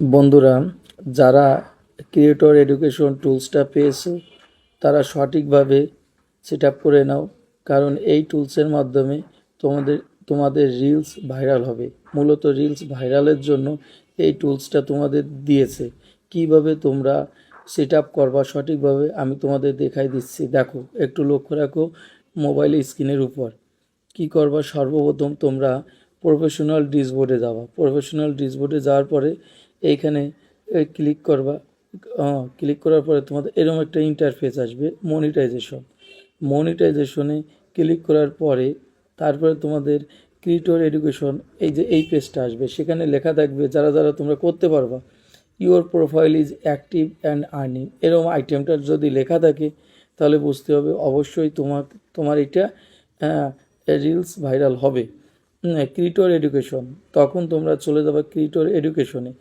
বন্ধুরা, যারা creator education টুলসটা পেয়েছ, তারা সঠিকভাবে সেট আপ করে নাও, কারণ এই টুলসের মাধ্যমে তোমাদের তোমাদের রিলস ভাইরাল হবে। মূলত রিলস ভাইরালের জন্য এই টুলসটা তোমাদের দিয়েছে। কীভাবে তোমরা সেট আপ করবা সঠিকভাবে আমি তোমাদের দেখাই দিচ্ছি। দেখো, একটু লক্ষ্য রাখো মোবাইল স্ক্রিনের উপর। কি করবা? সর্বপ্রথম তোমরা প্রফেশনাল ডিসবোর্ডে যাওয়া প্রফেশনাল ডিসবোর্ডে যাওয়ার পরে এইখানে ক্লিক করবা। ক্লিক করার পরে তোমাদের এরকম একটা ইন্টারফেস আসবে মনিটাইজেশন মনিটাইজেশনে ক্লিক করার পরে তারপরে তোমাদের ক্রিয়েটর এডুকেশন এই যে এই পেজটা আসবে, সেখানে লেখা থাকবে যারা যারা তোমরা করতে পারবা your profile is active and earning এরকম আইটেমটা যদি লেখা থাকে, তাহলে বুঝতে হবে অবশ্যই তোমার তোমার এটা রিলস ভাইরাল হবে। ক্রিয়েটর এডুকেশন তখন তোমরা চলে যাবে ক্রিয়েটর এডুকেশনে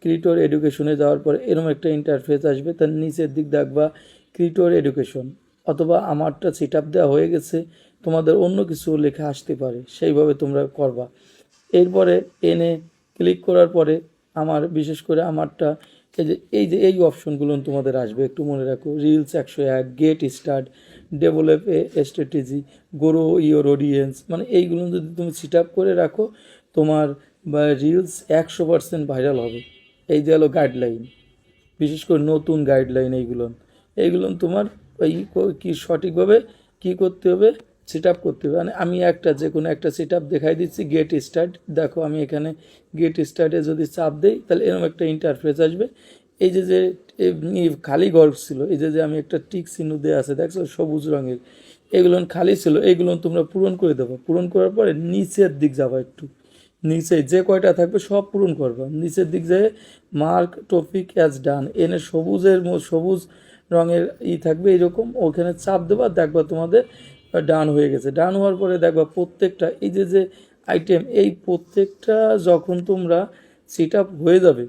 ক্রিয়েটর এডুকেশনে যাওয়ার পরে এরকম একটা ইন্টারফেস আসবে, তার নিচের দিক দেখবা ক্রিটোর এডুকেশন অথবা আমারটা সেট আপ দেওয়া হয়ে গেছে, তোমাদের অন্য কিছু লেখা আসতে পারে, সেইভাবে তোমরা করবা। এরপরে এনে ক্লিক করার পরে আমার, বিশেষ করে আমারটা, এই যে এই যে, এই অপশনগুলো তোমাদের আসবে, একটু মনে রাখো রিলস একশো এক get start develop a strategy grow your audience মানে এইগুলো যদি তুমি সিট আপ করে রাখো তোমার রিলস একশো পার্সেন্ট ভাইরাল হবে। এই যে হলো গাইডলাইন বিশেষ করে নতুন গাইডলাইন এইগুলো। এইগুলো তোমার ওই কি সঠিকভাবে কি করতে হবে সেট আপ করতে হবে। মানে আমি একটা যে কোনো একটা সেট আপ দেখাই দিচ্ছি গেট স্টার্ট দেখো আমি এখানে গেট স্টার্টে যদি চাপ দেই, তাহলে এরকম একটা ইন্টারফেস আসবে। এই যে যে খালি ঘর ছিল, এই যে যে আমি একটা টিক চিহ্ন দিয়ে আছে, দেখছ? সবুজ রঙের। এগুলো খালি ছিল, এইগুলো তোমরা পূরণ করে দেবো। পূরণ করার পরে নিচের দিক যাবা একটু। নিচে যে কয়টা থাকবে সব পূরণ করবা। নিচের দিক যায় মার্ক, টপিক অ্যাজ ডান এনে সবুজের সবুজ রঙের ই থাকবে এরকম। ওখানে চাপ দেবা, দেখবা তোমাদের ডান হয়ে গেছে। ডান হওয়ার পরে দেখবা প্রত্যেকটা, এই যে যে আইটেম এই প্রত্যেকটা যখন তোমরা সেট হয়ে যাবে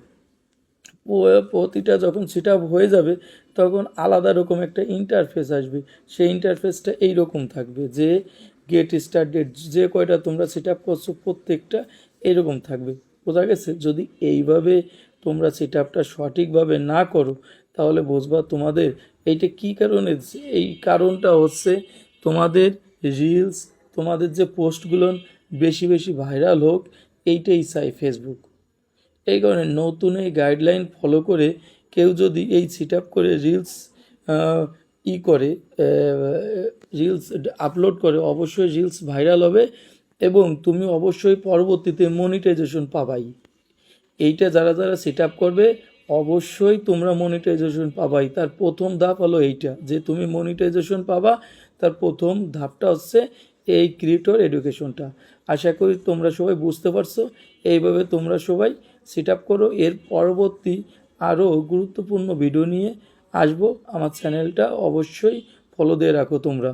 প্রতিটা যখন সেট হয়ে যাবে, তখন আলাদা রকম একটা ইন্টারফেস আসবে। সেই ইন্টারফেসটা এইরকম থাকবে যে গেট স্টার্ট ডেট যে কয়টা তোমরা সেট আপ করছ প্রত্যেকটা এরকম থাকবে। বোঝা গেছে? যদি এইভাবে তোমরা সেট আপটা সঠিকভাবে না করো, তাহলে বুঝবা তোমাদের এইটা কী কারণে এই কারণটা হচ্ছে তোমাদের রিলস তোমাদের যে পোস্টগুলো বেশি বেশি ভাইরাল হোক, এইটাই চাই ফেসবুক এই কারণে নতুন এই গাইডলাইন ফলো করে কেউ যদি এই সিট আপ করে রিলস ই করে রিলস আপলোড করে, অবশ্যই রিলস ভাইরাল হবে এবং তুমি অবশ্যই পরবর্তীতে মনিটাইজেশন পাবাই। এইটা যারা যারা সেট আপ করবে, অবশ্যই তোমরা মনিটাইজেশন পাবাই। তার প্রথম ধাপ হলো এইটা, যে তুমি মনিটাইজেশন পাবা, তার প্রথম ধাপটা হচ্ছে এই ক্রিয়েটর এডুকেশনটা আশা করি তোমরা সবাই বুঝতে পারছ, এইভাবে তোমরা সবাই সেট আপ করো। এর পরবর্তী আরও গুরুত্বপূর্ণ ভিডিও নিয়ে আসব আমার চ্যানেলটা অবশ্যই ফলো দিয়ে রাখো তোমরা।